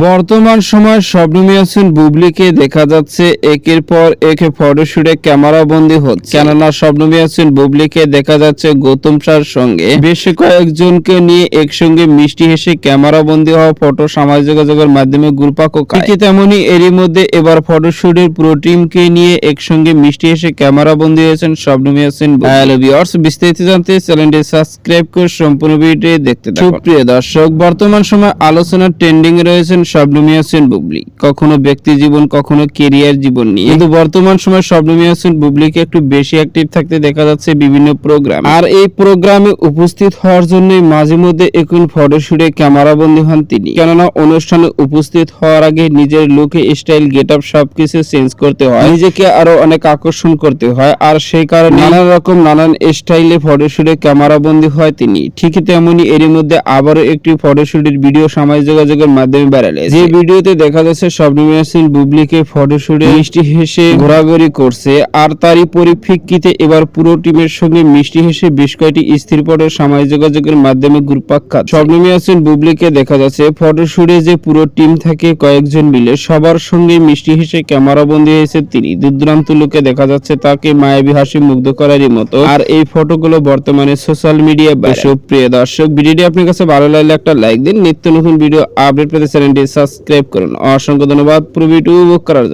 বর্তমান সময় শবনম ইয়াসিন বুবলিকে দেখা যাচ্ছে একের পর এক ফটোশুটে ক্যামেরা বন্দী হচ্ছে। কেননা শবনম ইয়াসিন বুবলিকে দেখা যাচ্ছে গৌতম সার সঙ্গে। বেশ কয়েকজনকে নিয়ে একসঙ্গে মিষ্টি হেসে ক্যামেরা বন্দী হওয়া ফটো সামাজিক যোগাযোগের মাধ্যমে গুরপাকো খায়। ঠিক তেমনি এরই মধ্যে এবার ফটোশুটের পুরো টিমকে নিয়ে একসঙ্গে মিষ্টি হেসে ক্যামেরা বন্দী হয়েছেন শবনম ইয়াসিন হ্যালো ভিউয়ার্স বিস্তারিত জানতে চ্যানেলটি সাবস্ক্রাইব করে সম্পূর্ণ ভিডিওটি দেখতে থাকুন। সুপ্রিয় দর্শক বর্তমান সময় আলোচনার ট্রেন্ডিং রয়েছেন শবনম ইয়াসিন বুবলি। কখনো ব্যক্তি জীবন, কখনো কেরিয়ার জীবন নিয়ে। কিন্তু বর্তমান সময় শবনম ইয়াসিন বুবলিকে একটু বেশি অ্যাক্টিভ থাকতে দেখা যাচ্ছে বিভিন্ন প্রোগ্রাম আর এই প্রোগ্রামে উপস্থিত হওয়ার জন্যই মাঝে মধ্যে এখন ফটোশুটে ক্যামেরা বন্দী হন তিনি। কেননা অনুষ্ঠানে উপস্থিত হওয়ার আগে নিজের লুকে স্টাইল গেট আপ সবকিছু চেঞ্জ করতে হয়। নিজেকে আরও অনেক আকর্ষণ করতে হয়। আর সেই কারণে নানান রকম নানান স্টাইলে ফটোশুটে ক্যামেরা বন্দী হয় তিনি। ঠিক তেমনি এরই মধ্যে আবারও একটি ফটোশুটের ভিডিও সামাজিক যোগাযোগের মাধ্যমে বেড়ালে যে ভিডিওতে দেখা যাচ্ছে শবনম ইয়াসিন বুবলিকে ফটোশুটে মিষ্টি হেসে ঘোরাঘুরি করছে আর তারই পরিপ্রেক্ষিতে এবার পুরো টিমের সঙ্গে মিষ্টি হেসে বেশ কয়েকটি স্থির ফটো সামাজিক যোগাযোগের মাধ্যমে খাচ্ছে। শবনম ইয়াসিন বুবলিকে দেখা যাচ্ছে ফটোশুটে যে পুরো টিম থাকে কয়েকজন মিলে সবার সঙ্গে মিষ্টি হেসে ক্যামেরা বন্দী হয়েছে তিনি। দুরদুরান্ত লোকে দেখা যাচ্ছে তাকে মায়াবী হাসি মুগ্ধ করারই মতো। আর এই ফটোগুলো বর্তমানে সোশ্যাল মিডিয়া সুপ্রিয় দর্শক ভিডিওটি আপনার কাছে ভালো লাগলে একটা লাইক দিন। নিত্য নতুন ভিডিও আপডেট পেতে চ্যানেলটি সাবস্ক্রাইব করুন। অসংখ্য ধন্যবাদ। পুরো ভিডিও উপভোগ করার জন্য।